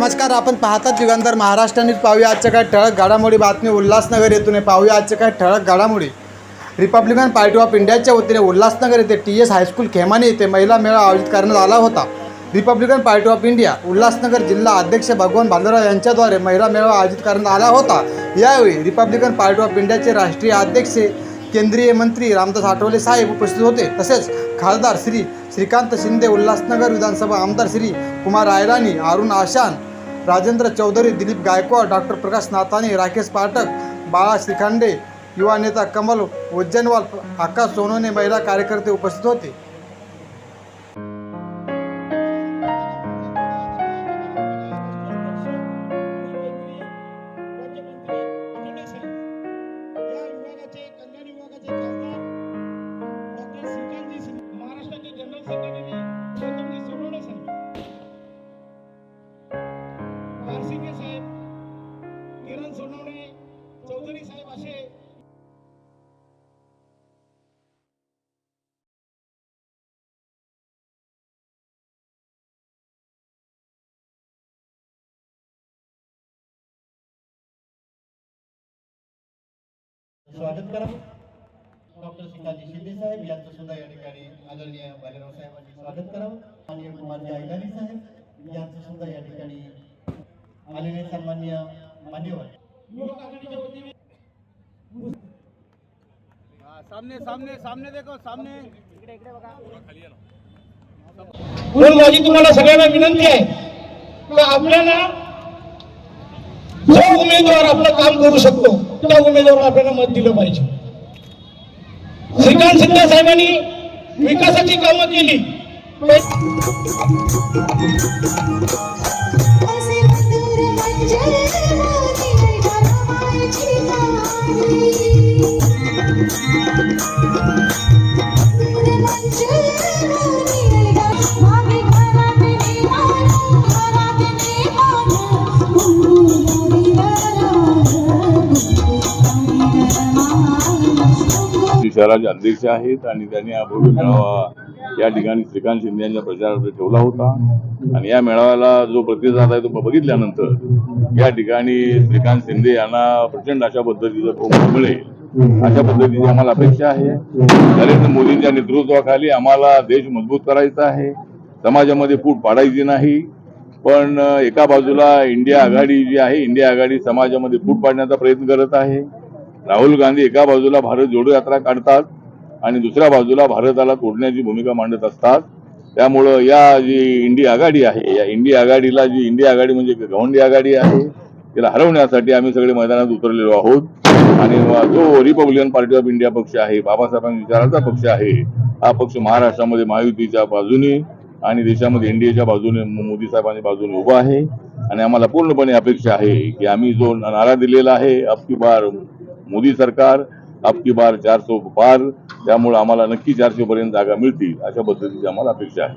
नमस्कार आपण पाहतात दिगंतर महाराष्ट्र न्यूज पाहूया आजच्या काय ठळक घडामोडी बातमी. उल्हासनगर येथून आहे. पाहूया आजच्या काय ठळक घडामोडी. रिपब्लिकन पार्टी ऑफ इंडियाच्या वतीने उल्हासनगर येथे टी एस हायस्कूल खेमाने येथे महिला मेळावा आयोजित करण्यात आला होता. Republican party of India Ulhasnagar जिल्हा अध्यक्ष भगवान भांदराव यांच्याद्वारे महिला मेळावा आयोजित करण्यात आला होता. यावेळी रिपब्लिकन पार्टी ऑफ इंडियाचे राष्ट्रीय अध्यक्ष केंद्रीय मंत्री रामदास आठवले साहेब उपस्थित होते. तसेच खासदार श्री श्रीकांत शिंदे उल्हासनगर विधानसभा आमदार श्री कुमार आयराणी अरुण आशान राजेंद्र चौधरी दिलीप गायकवाड डॉक्टर प्रकाश नाताने राकेश पाठक बाळा श्रीखांडे युवा नेता कमल उज्जैनवाल आकाश सोनोने महिला कार्यकर्ते उपस्थित होते. चौधरी साहेब असे. स्वागत करा. डॉक्टर श्रीकांत शिंदे साहेब यांचं सुद्धा या ठिकाणी आदरणीय बालेराव साहेबांनी स्वागत करावं माननीय कुमारजी जायलानी साहेब यांचं सुद्धा या ठिकाणी आलेले सन्मान्य मान्यवर. युवक आघाडीच्या वतीने सामने सामने सामने देखो सामने। म्हणून माझी तुम्हाला सगळ्यांना विनंती आहे का आपल्याला जो उमेदवार आपलं काम करू शकतो त्या उमेदवाराला आपल्याला मत दिलं पाहिजे. श्रीकांत शिंदे साहेबांनी विकासाची कामं केली. नारी. हरिहरान. शहराचे अध्यक्ष आहेत आणि त्यांनी हा भव्य मेळावा या ठिकाणी श्रीकांत शिंदे यांच्या प्रचारार्थ ठेवला होता. आणि या मेळाव्याला जो प्रतिसाद आहे तो बघितल्यानंतर या ठिकाणी श्रीकांत शिंदे यांना प्रचंड अशा पद्धतीचं बहुमत मिळेल. अशा पद्धतीची आम्हाला अपेक्षा आहे. नरेंद्र मोदींच्या नेतृत्वाखाली आम्हाला देश मजबूत करायचा आहे. समाजामध्ये फूट पाडायची नाही. पण एका बाजूला इंडिया आघाडी जी आहे इंडिया आघाडी समाजामध्ये फूट पाडण्याचा प्रयत्न करत आहे. राहुल गांधी एका बाजूला भारत जोडो यात्रा काढतात आणि दुसऱ्या बाजूला भारताला तोडण्याची भूमिका मांडत असतात. त्यामुळं या जी इंडिया आघाडी आहे या इंडिया आघाडीला जी इंडिया आघाडी म्हणजे गवंडी आघाडी आहे तिला हरवण्यासाठी आम्ही सगळे मैदानात उतरलेलो आहोत. आणि जो रिपब्लिकन पार्टी ऑफ इंडिया पक्ष आहे बाबासाहेबांच्या विचाराचा पक्ष आहे हा पक्ष महाराष्ट्रामध्ये महायुतीच्या बाजूने आणि देशामध्ये इंडियाच्या बाजूने मोदी साहेबांच्या बाजूने उभा आहे. आणि आम्हाला पूर्णपणे अपेक्षा आहे की आम्ही जो नारा दिलेला आहे अबकी बार मोदी सरकार आपकी बार चारशे पार त्यामुळे आम्हाला नक्की चारशे पर्यंत जागा मिळतील अशा पद्धतीची आम्हाला अपेक्षा आहे.